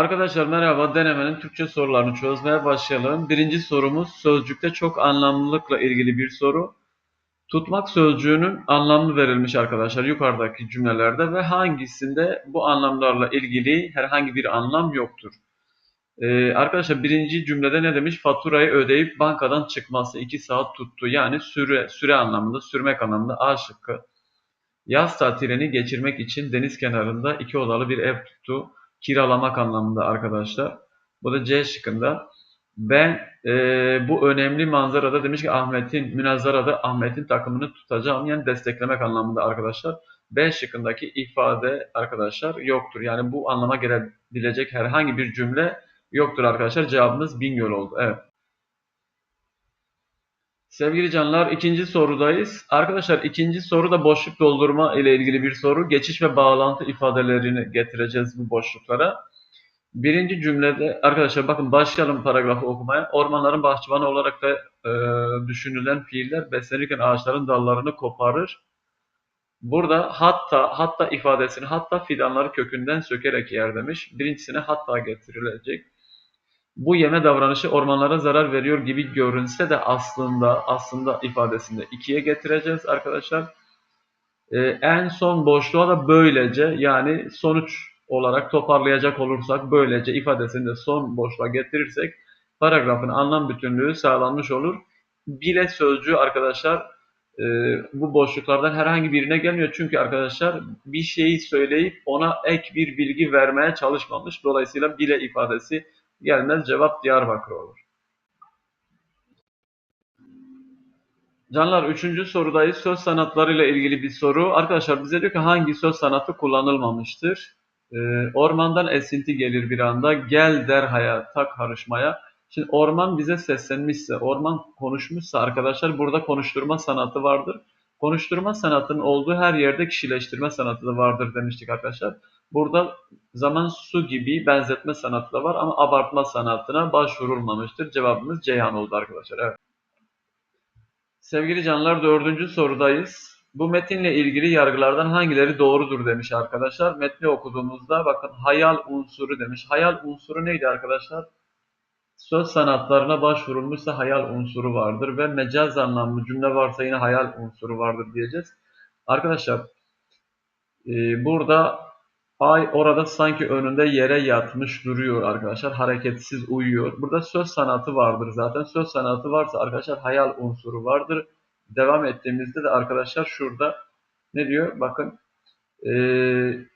Arkadaşlar merhaba. Denemenin Türkçe sorularını çözmeye başlayalım. Birinci sorumuz sözcükte çok anlamlılıkla ilgili bir soru. Tutmak sözcüğünün anlamı verilmiş arkadaşlar yukarıdaki cümlelerde ve hangisinde bu anlamlarla ilgili herhangi bir anlam yoktur. Ee, arkadaşlar birinci cümlede ne demiş? Faturayı ödeyip bankadan çıkması 2 saat tuttu. Yani süre, süre anlamında, sürmek anlamında A şıkkı. Yaz tatilini geçirmek için deniz kenarında iki odalı bir ev tuttu. Kiralamak anlamında arkadaşlar. Bu da C şıkkında. Ben e, bu önemli manzarada demiş ki Ahmet'in münazarada Ahmet'in takımını tutacağım. Yani desteklemek anlamında arkadaşlar. B şıkkındaki ifade arkadaşlar yoktur. Yani bu anlama gelebilecek herhangi bir cümle yoktur arkadaşlar. Cevabımız Bingöl oldu. Evet. Sevgili canlar ikinci sorudayız. Arkadaşlar ikinci soru da boşluk doldurma ile ilgili bir soru. Geçiş ve bağlantı ifadelerini getireceğiz bu boşluklara. Birinci cümlede arkadaşlar bakın başlayalım paragrafı okumaya. Ormanların bahçıvanı olarak da e, düşünülen fiiller beslenirken ağaçların dallarını koparır. Burada hatta hatta ifadesini hatta fidanları kökünden sökerek yer demiş. Birincisine hatta getirilecek bu yeme davranışı ormanlara zarar veriyor gibi görünse de aslında aslında ifadesinde ikiye getireceğiz arkadaşlar. Ee, en son boşluğa da böylece yani sonuç olarak toparlayacak olursak böylece ifadesini de son boşluğa getirirsek paragrafın anlam bütünlüğü sağlanmış olur. Bile sözcüğü arkadaşlar e, bu boşluklardan herhangi birine gelmiyor. Çünkü arkadaşlar bir şeyi söyleyip ona ek bir bilgi vermeye çalışmamış. Dolayısıyla bile ifadesi gelmez. Cevap Diyarbakır olur. Canlar üçüncü sorudayız. Söz sanatları ile ilgili bir soru. Arkadaşlar bize diyor ki hangi söz sanatı kullanılmamıştır? Ee, ormandan esinti gelir bir anda. Gel der hayata karışmaya. Şimdi orman bize seslenmişse, orman konuşmuşsa arkadaşlar burada konuşturma sanatı vardır. Konuşturma sanatının olduğu her yerde kişileştirme sanatı da vardır demiştik arkadaşlar. Burada zaman su gibi benzetme sanatı da var ama abartma sanatına başvurulmamıştır. Cevabımız Ceyhan oldu arkadaşlar. Evet. Sevgili canlar dördüncü sorudayız. Bu metinle ilgili yargılardan hangileri doğrudur demiş arkadaşlar. Metni okuduğumuzda bakın hayal unsuru demiş. Hayal unsuru neydi arkadaşlar? Söz sanatlarına başvurulmuşsa hayal unsuru vardır ve mecaz anlamlı cümle varsa yine hayal unsuru vardır diyeceğiz. Arkadaşlar e, burada Ay orada sanki önünde yere yatmış duruyor arkadaşlar. Hareketsiz uyuyor. Burada söz sanatı vardır zaten. Söz sanatı varsa arkadaşlar hayal unsuru vardır. Devam ettiğimizde de arkadaşlar şurada ne diyor? Bakın ee,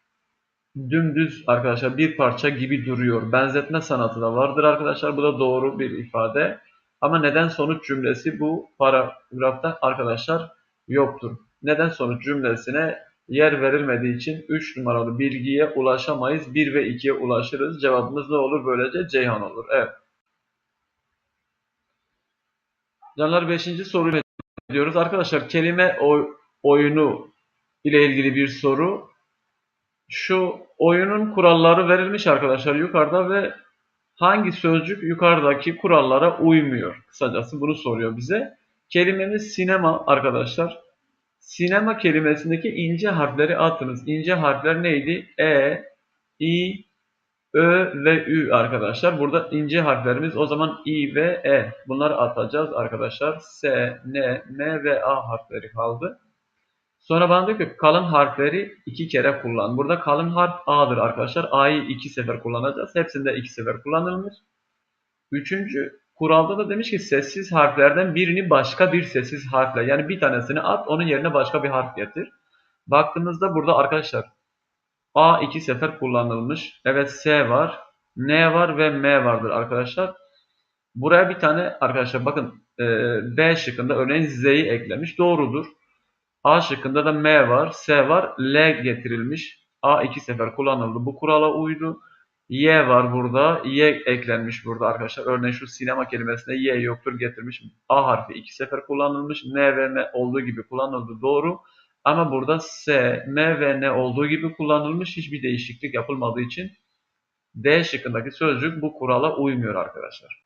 dümdüz arkadaşlar bir parça gibi duruyor. Benzetme sanatı da vardır arkadaşlar. Bu da doğru bir ifade. Ama neden sonuç cümlesi bu paragrafta arkadaşlar yoktur. Neden sonuç cümlesine yer verilmediği için 3 numaralı bilgiye ulaşamayız. 1 ve 2'ye ulaşırız. Cevabımız ne olur? Böylece Ceyhan olur. Evet. Canlar 5. soruyla diyoruz. Arkadaşlar kelime oy oyunu ile ilgili bir soru. Şu oyunun kuralları verilmiş arkadaşlar yukarıda ve hangi sözcük yukarıdaki kurallara uymuyor? Kısacası bunu soruyor bize. Kelimemiz sinema arkadaşlar. Sinema kelimesindeki ince harfleri atınız. İnce harfler neydi? E, I, Ö ve Ü arkadaşlar. Burada ince harflerimiz o zaman I ve E. Bunları atacağız arkadaşlar. S, N, M ve A harfleri kaldı. Sonra bana diyor ki kalın harfleri iki kere kullan. Burada kalın harf A'dır arkadaşlar. A'yı iki sefer kullanacağız. Hepsinde iki sefer kullanılmış. Üçüncü Kuralda da demiş ki sessiz harflerden birini başka bir sessiz harfle yani bir tanesini at onun yerine başka bir harf getir. Baktığımızda burada arkadaşlar A iki sefer kullanılmış. Evet S var, N var ve M vardır arkadaşlar. Buraya bir tane arkadaşlar bakın B şıkkında örneğin Z'yi eklemiş. Doğrudur. A şıkkında da M var, S var, L getirilmiş. A iki sefer kullanıldı. Bu kurala uydu. Y var burada. Y eklenmiş burada arkadaşlar. Örneğin şu sinema kelimesinde Y yoktur getirmiş. A harfi iki sefer kullanılmış. N ve M olduğu gibi kullanıldı. Doğru. Ama burada S, M ve N olduğu gibi kullanılmış. Hiçbir değişiklik yapılmadığı için D şıkkındaki sözcük bu kurala uymuyor arkadaşlar.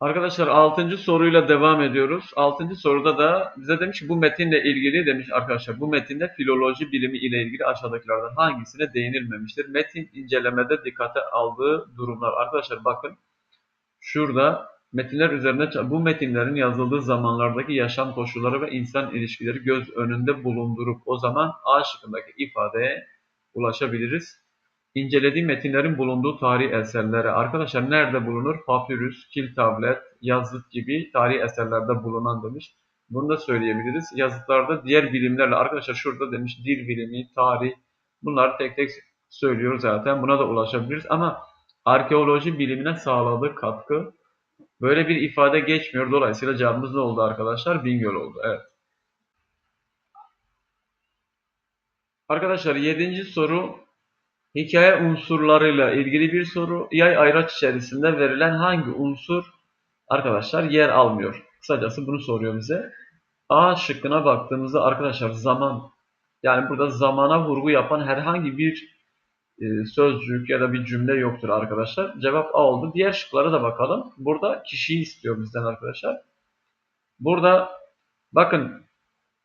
Arkadaşlar 6. soruyla devam ediyoruz. 6. soruda da bize demiş ki bu metinle ilgili demiş arkadaşlar bu metinde filoloji bilimi ile ilgili aşağıdakilerden hangisine değinilmemiştir? Metin incelemede dikkate aldığı durumlar. Arkadaşlar bakın şurada metinler üzerine bu metinlerin yazıldığı zamanlardaki yaşam koşulları ve insan ilişkileri göz önünde bulundurup o zaman A şıkkındaki ifadeye ulaşabiliriz. İncelediği metinlerin bulunduğu tarihi eserlere arkadaşlar nerede bulunur? Papyrus, kil tablet, yazıt gibi tarihi eserlerde bulunan demiş. Bunu da söyleyebiliriz. Yazıtlarda diğer bilimlerle arkadaşlar şurada demiş dil bilimi, tarih bunları tek tek söylüyoruz zaten. Buna da ulaşabiliriz ama arkeoloji bilimine sağladığı katkı böyle bir ifade geçmiyor. Dolayısıyla cevabımız ne oldu arkadaşlar? Bingöl oldu. Evet. Arkadaşlar 7. soru Hikaye unsurlarıyla ilgili bir soru. Yay ayraç içerisinde verilen hangi unsur arkadaşlar yer almıyor? Kısacası bunu soruyor bize. A şıkkına baktığımızda arkadaşlar zaman yani burada zamana vurgu yapan herhangi bir e, sözcük ya da bir cümle yoktur arkadaşlar. Cevap A oldu. Diğer şıklara da bakalım. Burada kişiyi istiyor bizden arkadaşlar. Burada bakın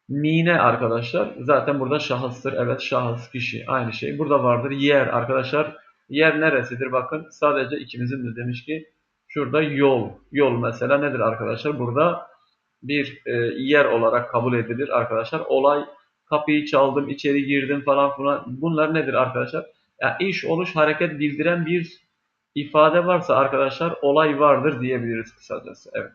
Mine arkadaşlar zaten burada şahıstır. Evet şahıs, kişi aynı şey. Burada vardır yer arkadaşlar. Yer neresidir? Bakın sadece ikimizin de demiş ki şurada yol. Yol mesela nedir arkadaşlar? Burada bir e, yer olarak kabul edilir arkadaşlar. Olay kapıyı çaldım, içeri girdim falan filan. Bunlar nedir arkadaşlar? Yani iş, oluş, hareket bildiren bir ifade varsa arkadaşlar olay vardır diyebiliriz kısacası. Evet.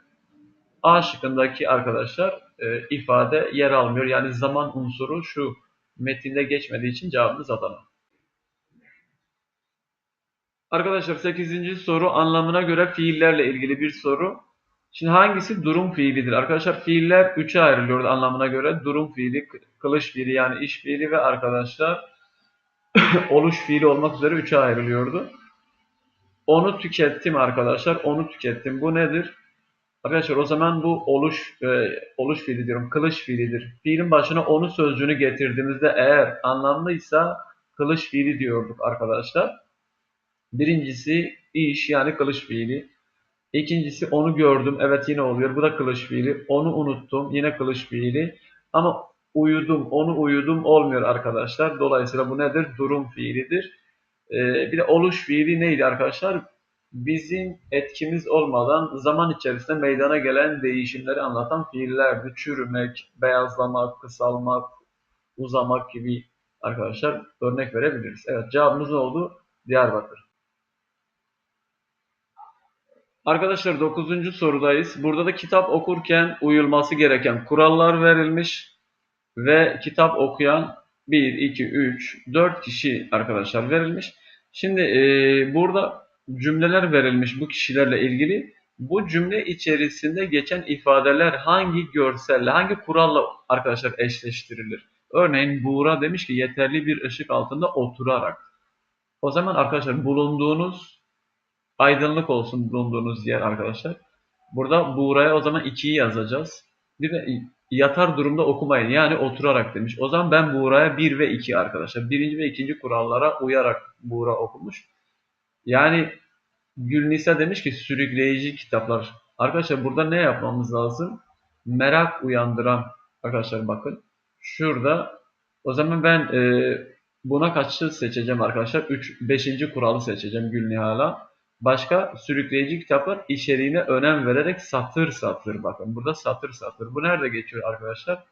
A şıkkındaki arkadaşlar e, ifade yer almıyor. Yani zaman unsuru şu metinde geçmediği için cevabımız Adana. Arkadaşlar 8. soru anlamına göre fiillerle ilgili bir soru. Şimdi hangisi durum fiilidir? Arkadaşlar fiiller 3'e ayrılıyor anlamına göre. Durum fiili, kılış fiili yani iş fiili ve arkadaşlar oluş fiili olmak üzere 3'e ayrılıyordu. Onu tükettim arkadaşlar. Onu tükettim. Bu nedir? Arkadaşlar o zaman bu oluş e, oluş fiili diyorum. Kılıç fiilidir. Fiilin başına onu sözcüğünü getirdiğimizde eğer anlamlıysa kılıç fiili diyorduk arkadaşlar. Birincisi iş yani kılıç fiili. İkincisi onu gördüm. Evet yine oluyor. Bu da kılıç fiili. Onu unuttum. Yine kılıç fiili. Ama uyudum, onu uyudum olmuyor arkadaşlar. Dolayısıyla bu nedir? Durum fiilidir. Ee, bir de oluş fiili neydi arkadaşlar? Bizim etkimiz olmadan zaman içerisinde meydana gelen değişimleri anlatan fiillerdi. Çürümek, beyazlamak, kısalmak, uzamak gibi arkadaşlar örnek verebiliriz. Evet cevabımız ne oldu? Diyarbakır. Arkadaşlar 9. sorudayız. Burada da kitap okurken uyulması gereken kurallar verilmiş ve kitap okuyan 1, 2, 3, 4 kişi arkadaşlar verilmiş. Şimdi e, burada cümleler verilmiş bu kişilerle ilgili. Bu cümle içerisinde geçen ifadeler hangi görselle, hangi kuralla arkadaşlar eşleştirilir? Örneğin Buğra demiş ki yeterli bir ışık altında oturarak. O zaman arkadaşlar bulunduğunuz aydınlık olsun bulunduğunuz yer arkadaşlar. Burada Buğra'ya o zaman 2'yi yazacağız. Bir de yatar durumda okumayın yani oturarak demiş. O zaman ben Buğra'ya 1 ve 2 arkadaşlar. Birinci ve ikinci kurallara uyarak Buğra okumuş. Yani Gülnisa demiş ki sürükleyici kitaplar. Arkadaşlar burada ne yapmamız lazım? Merak uyandıran. Arkadaşlar bakın. Şurada. O zaman ben e, buna kaçı seçeceğim arkadaşlar? 3, 5. kuralı seçeceğim Gülnihal'a. Başka sürükleyici kitaplar içeriğine önem vererek satır satır bakın. Burada satır satır. Bu nerede geçiyor arkadaşlar?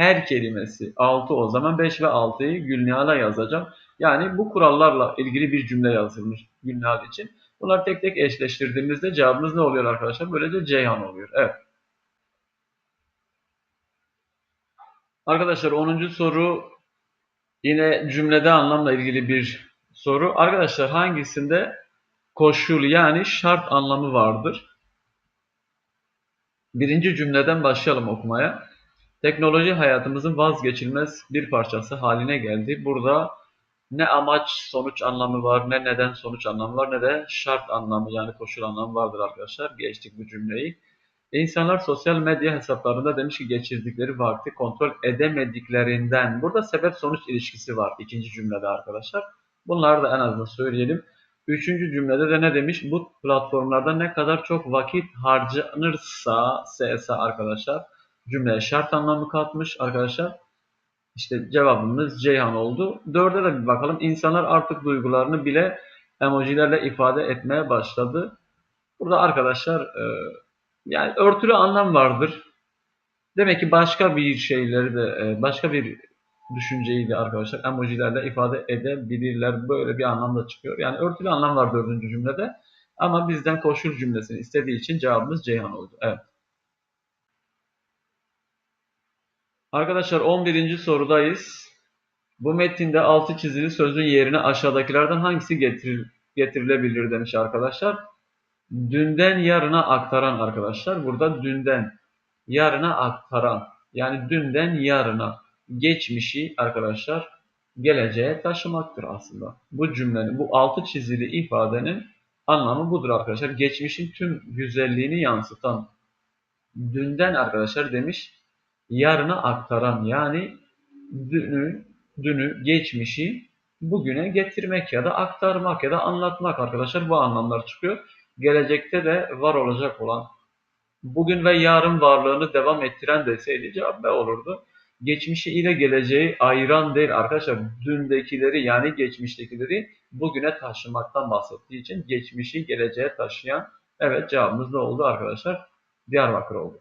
Her kelimesi 6 o zaman 5 ve 6'yı Gülnihal'a yazacağım. Yani bu kurallarla ilgili bir cümle yazılmış Gülnihal için. Bunları tek tek eşleştirdiğimizde cevabımız ne oluyor arkadaşlar? Böylece Ceyhan oluyor. Evet. Arkadaşlar 10. soru yine cümlede anlamla ilgili bir soru. Arkadaşlar hangisinde koşul yani şart anlamı vardır? Birinci cümleden başlayalım okumaya. Teknoloji hayatımızın vazgeçilmez bir parçası haline geldi. Burada ne amaç sonuç anlamı var, ne neden sonuç anlamı var, ne de şart anlamı yani koşul anlamı vardır arkadaşlar. Geçtik bu cümleyi. İnsanlar sosyal medya hesaplarında demiş ki geçirdikleri vakti kontrol edemediklerinden. Burada sebep sonuç ilişkisi var ikinci cümlede arkadaşlar. Bunları da en azından söyleyelim. Üçüncü cümlede de ne demiş? Bu platformlarda ne kadar çok vakit harcanırsa CS arkadaşlar cümleye şart anlamı katmış arkadaşlar. İşte cevabımız Ceyhan oldu. Dörde de bir bakalım. İnsanlar artık duygularını bile emojilerle ifade etmeye başladı. Burada arkadaşlar e, yani örtülü anlam vardır. Demek ki başka bir şeyleri de e, başka bir düşünceyi de arkadaşlar emojilerle ifade edebilirler. Böyle bir anlamda çıkıyor. Yani örtülü anlam var dördüncü cümlede. Ama bizden koşul cümlesini istediği için cevabımız Ceyhan oldu. Evet. Arkadaşlar 11. sorudayız. Bu metinde altı çizili sözün yerine aşağıdakilerden hangisi getiril getirilebilir demiş arkadaşlar. Dünden yarına aktaran arkadaşlar. Burada dünden yarına aktaran. Yani dünden yarına geçmişi arkadaşlar geleceğe taşımaktır aslında. Bu cümlenin, bu altı çizili ifadenin anlamı budur arkadaşlar. Geçmişin tüm güzelliğini yansıtan dünden arkadaşlar demiş yarına aktaran yani dünü, dünü, geçmişi bugüne getirmek ya da aktarmak ya da anlatmak arkadaşlar bu anlamlar çıkıyor. Gelecekte de var olacak olan bugün ve yarın varlığını devam ettiren deseydi cevap B olurdu. Geçmişi ile geleceği ayıran değil arkadaşlar. Dündekileri yani geçmiştekileri bugüne taşımaktan bahsettiği için geçmişi geleceğe taşıyan evet cevabımız ne oldu arkadaşlar? Diyarbakır oldu.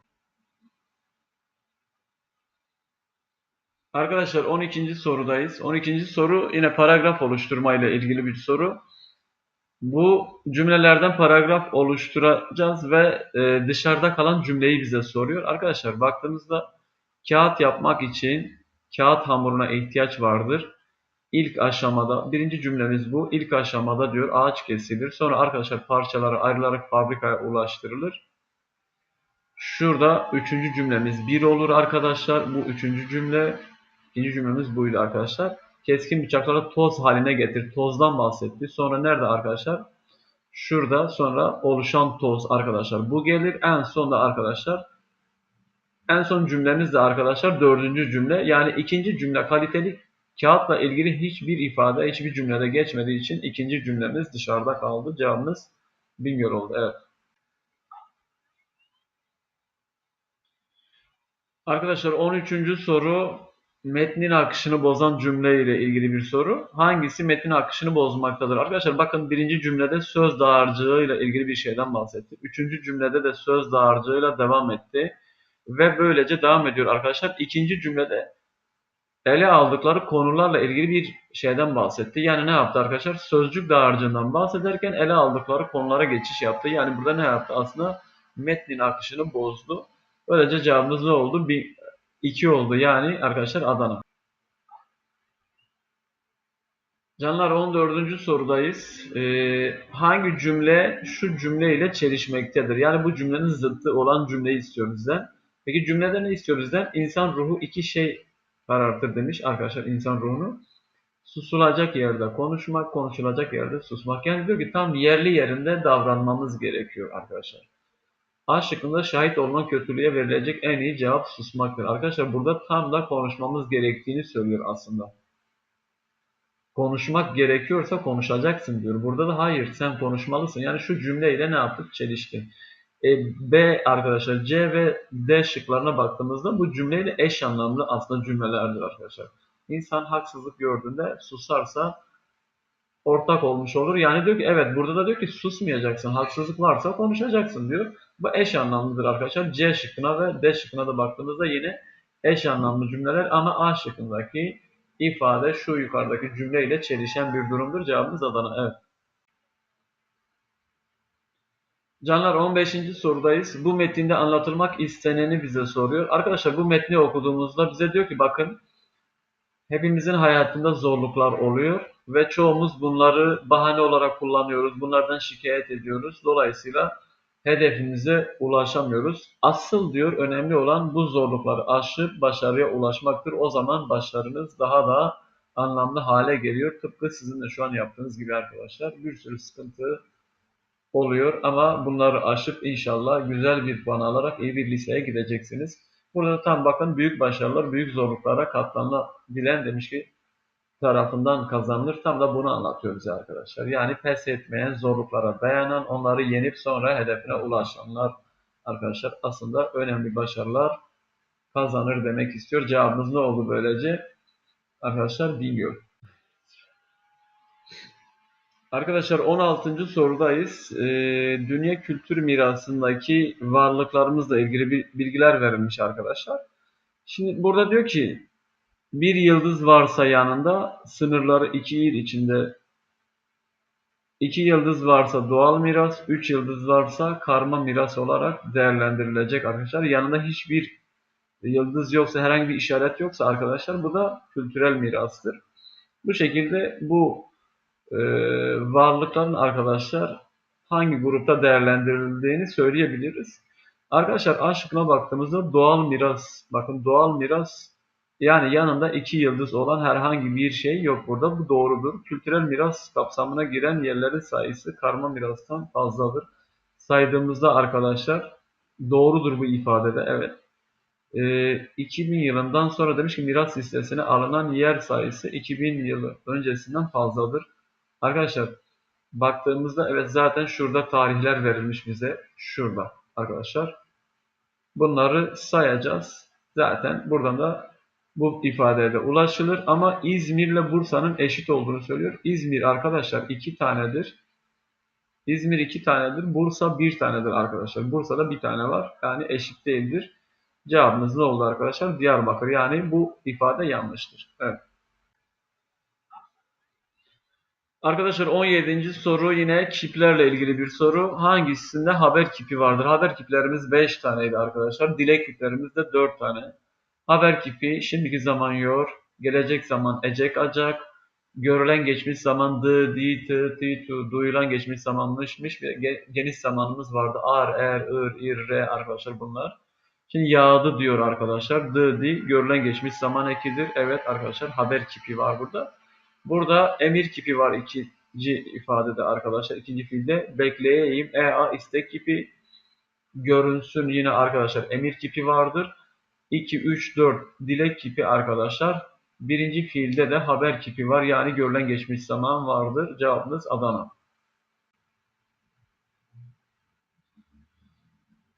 Arkadaşlar 12. sorudayız. 12. soru yine paragraf oluşturma ile ilgili bir soru. Bu cümlelerden paragraf oluşturacağız ve e, dışarıda kalan cümleyi bize soruyor. Arkadaşlar baktığımızda kağıt yapmak için kağıt hamuruna ihtiyaç vardır. İlk aşamada, birinci cümlemiz bu. İlk aşamada diyor ağaç kesilir. Sonra arkadaşlar parçaları ayrılarak fabrikaya ulaştırılır. Şurada üçüncü cümlemiz bir olur arkadaşlar. Bu üçüncü cümle. İkinci cümlemiz buydu arkadaşlar. Keskin bıçakları toz haline getir. Tozdan bahsetti. Sonra nerede arkadaşlar? Şurada sonra oluşan toz arkadaşlar. Bu gelir. En sonda arkadaşlar en son cümlemiz de arkadaşlar dördüncü cümle. Yani ikinci cümle kaliteli kağıtla ilgili hiçbir ifade hiçbir cümlede geçmediği için ikinci cümlemiz dışarıda kaldı. Cevabımız Bingöl oldu. Evet. Arkadaşlar 13. soru metnin akışını bozan cümle ile ilgili bir soru. Hangisi metnin akışını bozmaktadır? Arkadaşlar bakın birinci cümlede söz dağarcığı ile ilgili bir şeyden bahsetti. Üçüncü cümlede de söz dağarcığıyla devam etti. Ve böylece devam ediyor arkadaşlar. İkinci cümlede ele aldıkları konularla ilgili bir şeyden bahsetti. Yani ne yaptı arkadaşlar? Sözcük dağarcığından bahsederken ele aldıkları konulara geçiş yaptı. Yani burada ne yaptı? Aslında metnin akışını bozdu. Böylece cevabımız ne oldu? Bir, iki oldu. Yani arkadaşlar Adana. Canlar 14. sorudayız. Ee, hangi cümle şu cümle ile çelişmektedir? Yani bu cümlenin zıttı olan cümleyi istiyoruz bizden. Peki cümlede ne istiyor bizden? İnsan ruhu iki şey karartır demiş arkadaşlar insan ruhunu. Susulacak yerde konuşmak, konuşulacak yerde susmak. Yani diyor ki tam yerli yerinde davranmamız gerekiyor arkadaşlar. A şıkkında şahit olunan kötülüğe verilecek en iyi cevap susmaktır. Arkadaşlar burada tam da konuşmamız gerektiğini söylüyor aslında. Konuşmak gerekiyorsa konuşacaksın diyor. Burada da hayır sen konuşmalısın. Yani şu cümleyle ne yaptık? Çelişti. E, B arkadaşlar C ve D şıklarına baktığımızda bu cümleyle eş anlamlı aslında cümlelerdir arkadaşlar. İnsan haksızlık gördüğünde susarsa ortak olmuş olur. Yani diyor ki evet burada da diyor ki susmayacaksın. Haksızlık varsa konuşacaksın diyor. Bu eş anlamlıdır arkadaşlar. C şıkkına ve D şıkkına da baktığımızda yine eş anlamlı cümleler ama A şıkkındaki ifade şu yukarıdaki cümleyle çelişen bir durumdur. Cevabımız Adana. Evet. Canlar 15. sorudayız. Bu metinde anlatılmak isteneni bize soruyor. Arkadaşlar bu metni okuduğumuzda bize diyor ki bakın hepimizin hayatında zorluklar oluyor ve çoğumuz bunları bahane olarak kullanıyoruz. Bunlardan şikayet ediyoruz. Dolayısıyla hedefimize ulaşamıyoruz. Asıl diyor önemli olan bu zorlukları aşıp başarıya ulaşmaktır. O zaman başarınız daha da anlamlı hale geliyor. Tıpkı sizin de şu an yaptığınız gibi arkadaşlar. Bir sürü sıkıntı, oluyor ama bunları aşıp inşallah güzel bir puan alarak iyi bir liseye gideceksiniz. Burada tam bakın büyük başarılar, büyük zorluklara katlanabilen demiş ki tarafından kazanılır. Tam da bunu anlatıyoruz arkadaşlar. Yani pes etmeyen, zorluklara dayanan, onları yenip sonra hedefine ulaşanlar arkadaşlar aslında önemli başarılar kazanır demek istiyor. Cevabımız ne oldu böylece? Arkadaşlar bilmiyorum. Arkadaşlar 16. sorudayız. Ee, dünya kültür mirasındaki varlıklarımızla ilgili bilgiler verilmiş arkadaşlar. Şimdi burada diyor ki bir yıldız varsa yanında sınırları iki il içinde iki yıldız varsa doğal miras, üç yıldız varsa karma miras olarak değerlendirilecek arkadaşlar. Yanında hiçbir yıldız yoksa, herhangi bir işaret yoksa arkadaşlar bu da kültürel mirastır. Bu şekilde bu e, varlıkların arkadaşlar hangi grupta değerlendirildiğini söyleyebiliriz. Arkadaşlar A baktığımızda doğal miras, bakın doğal miras yani yanında iki yıldız olan herhangi bir şey yok burada. Bu doğrudur. Kültürel miras kapsamına giren yerlerin sayısı karma mirastan fazladır. Saydığımızda arkadaşlar doğrudur bu ifadede. Evet. Ee, 2000 yılından sonra demiş ki miras listesine alınan yer sayısı 2000 yılı öncesinden fazladır. Arkadaşlar baktığımızda evet zaten şurada tarihler verilmiş bize. Şurada arkadaşlar. Bunları sayacağız. Zaten buradan da bu ifadeye de ulaşılır. Ama İzmir ile Bursa'nın eşit olduğunu söylüyor. İzmir arkadaşlar iki tanedir. İzmir iki tanedir. Bursa bir tanedir arkadaşlar. Bursa'da bir tane var. Yani eşit değildir. Cevabımız ne oldu arkadaşlar? Diyarbakır. Yani bu ifade yanlıştır. Evet. Arkadaşlar 17. soru yine kiplerle ilgili bir soru. Hangisinde haber kipi vardır? Haber kiplerimiz 5 taneydi arkadaşlar. Dilek kiplerimiz de 4 tane. Haber kipi şimdiki zaman yor, gelecek zaman ecek acak, görülen geçmiş zaman dı, di, tı, ti, tu, duyulan geçmiş zamanmışmış ve geniş zamanımız vardı. Ar, er, ır, ir, re arkadaşlar bunlar. Şimdi yağdı diyor arkadaşlar. Dı, di, görülen geçmiş zaman ekidir. Evet arkadaşlar haber kipi var burada. Burada emir kipi var ikinci ifadede arkadaşlar. ikinci fiilde bekleyeyim. E, a, istek kipi görünsün yine arkadaşlar emir kipi vardır. 2, 3, 4 dilek kipi arkadaşlar. Birinci fiilde de haber kipi var. Yani görülen geçmiş zaman vardır. Cevabınız Adana.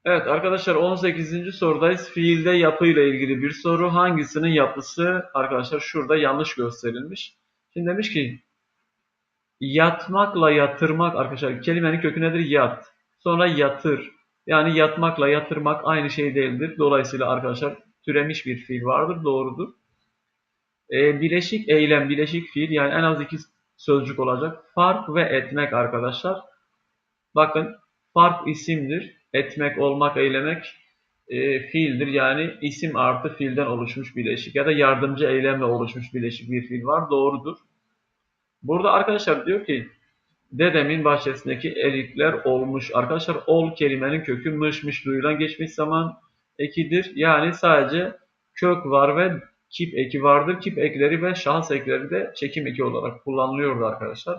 Evet arkadaşlar 18. sorudayız. Fiilde yapı ile ilgili bir soru. Hangisinin yapısı arkadaşlar şurada yanlış gösterilmiş. Şimdi demiş ki yatmakla yatırmak arkadaşlar kelimenin kökü nedir? Yat. Sonra yatır. Yani yatmakla yatırmak aynı şey değildir. Dolayısıyla arkadaşlar türemiş bir fiil vardır. Doğrudur. E, bileşik eylem, bileşik fiil yani en az iki sözcük olacak. Fark ve etmek arkadaşlar. Bakın fark isimdir. Etmek, olmak, eylemek e, fiildir. Yani isim artı fiilden oluşmuş bileşik ya da yardımcı eylemle oluşmuş bileşik bir fiil var. Doğrudur. Burada arkadaşlar diyor ki dedemin bahçesindeki erikler olmuş. Arkadaşlar ol kelimenin kökü mışmış duyulan geçmiş zaman ekidir. Yani sadece kök var ve kip eki vardır. Kip ekleri ve şahıs ekleri de çekim eki olarak kullanılıyordu arkadaşlar.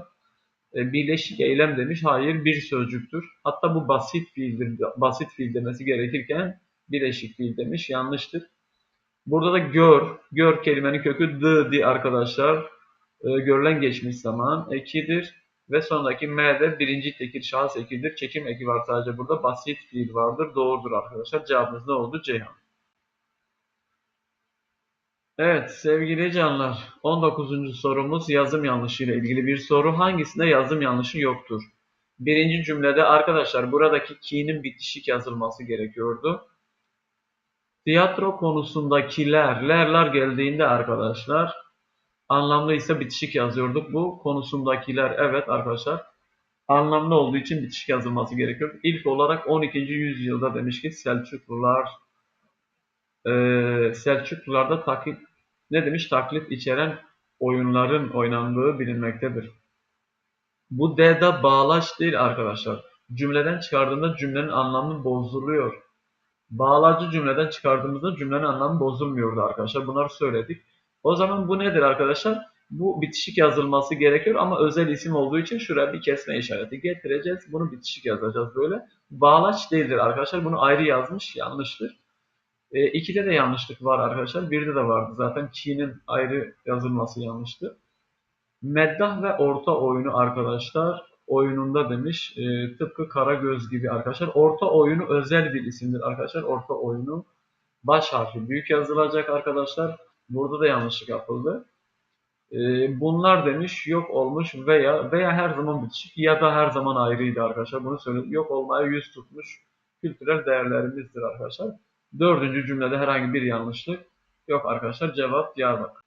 E, birleşik eylem demiş. Hayır bir sözcüktür. Hatta bu basit fiildir. Basit fiil demesi gerekirken birleşik fiil demiş. Yanlıştır. Burada da gör. Gör kelimenin kökü dı di arkadaşlar. E, görülen geçmiş zaman ekidir. Ve sonraki M'de birinci tekil şahıs ekidir. Çekim eki var sadece burada. Basit fiil vardır. Doğrudur arkadaşlar. Cevabımız ne oldu? Ceyhan. Evet sevgili canlar 19. sorumuz yazım yanlışı ile ilgili bir soru. Hangisinde yazım yanlışı yoktur? Birinci cümlede arkadaşlar buradaki ki'nin bitişik yazılması gerekiyordu. Tiyatro konusundakiler, lerler geldiğinde arkadaşlar anlamlı ise bitişik yazıyorduk. Bu konusundakiler evet arkadaşlar anlamlı olduğu için bitişik yazılması gerekiyor. İlk olarak 12. yüzyılda demiş ki Selçuklular e, Selçuklularda taklit ne demiş? Taklit içeren oyunların oynandığı bilinmektedir. Bu D'da bağlaç değil arkadaşlar. Cümleden çıkardığında cümlenin anlamı bozuluyor. Bağlacı cümleden çıkardığımızda cümlenin anlamı bozulmuyordu arkadaşlar. Bunları söyledik. O zaman bu nedir arkadaşlar? Bu bitişik yazılması gerekiyor ama özel isim olduğu için şuraya bir kesme işareti getireceğiz. Bunu bitişik yazacağız böyle. Bağlaç değildir arkadaşlar. Bunu ayrı yazmış. Yanlıştır. E, de yanlışlık var arkadaşlar. Birde de vardı zaten. Ki'nin ayrı yazılması yanlıştı. Meddah ve orta oyunu arkadaşlar oyununda demiş. E, tıpkı Karagöz gibi arkadaşlar. Orta oyunu özel bir isimdir arkadaşlar. Orta oyunu baş harfi büyük yazılacak arkadaşlar. Burada da yanlışlık yapıldı. E, bunlar demiş yok olmuş veya veya her zaman bitişik ya da her zaman ayrıydı arkadaşlar. Bunu söyle yok olmaya yüz tutmuş kültürel değerlerimizdir arkadaşlar. Dördüncü cümlede herhangi bir yanlışlık yok arkadaşlar. Cevap Diyarbakır.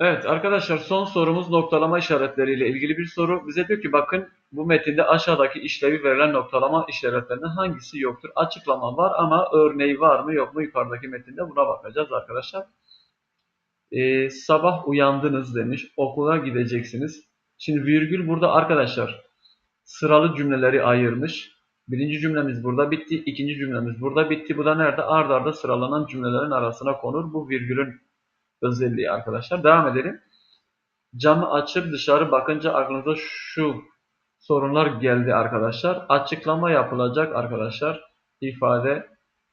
Evet arkadaşlar son sorumuz noktalama işaretleriyle ilgili bir soru. Bize diyor ki bakın bu metinde aşağıdaki işlevi verilen noktalama işaretlerinden hangisi yoktur? Açıklama var ama örneği var mı yok mu yukarıdaki metinde buna bakacağız arkadaşlar. Ee, sabah uyandınız demiş. Okula gideceksiniz. Şimdi virgül burada arkadaşlar sıralı cümleleri ayırmış. Birinci cümlemiz burada bitti. ikinci cümlemiz burada bitti. Bu da nerede? Ard arda sıralanan cümlelerin arasına konur. Bu virgülün özelliği arkadaşlar. Devam edelim. Camı açıp dışarı bakınca aklınıza şu sorunlar geldi arkadaşlar. Açıklama yapılacak arkadaşlar. İfade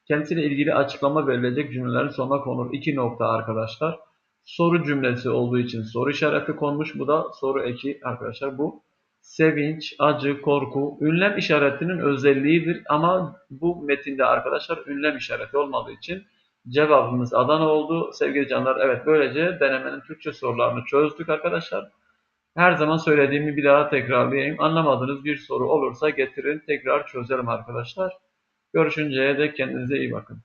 kendisiyle ilgili açıklama verilecek cümlelerin sonuna konur. İki nokta arkadaşlar. Soru cümlesi olduğu için soru işareti konmuş. Bu da soru eki arkadaşlar. Bu sevinç, acı, korku ünlem işaretinin özelliğidir. Ama bu metinde arkadaşlar ünlem işareti olmadığı için cevabımız Adana oldu. Sevgili canlar evet böylece denemenin Türkçe sorularını çözdük arkadaşlar. Her zaman söylediğimi bir daha tekrarlayayım. Anlamadığınız bir soru olursa getirin tekrar çözelim arkadaşlar. Görüşünceye dek kendinize iyi bakın.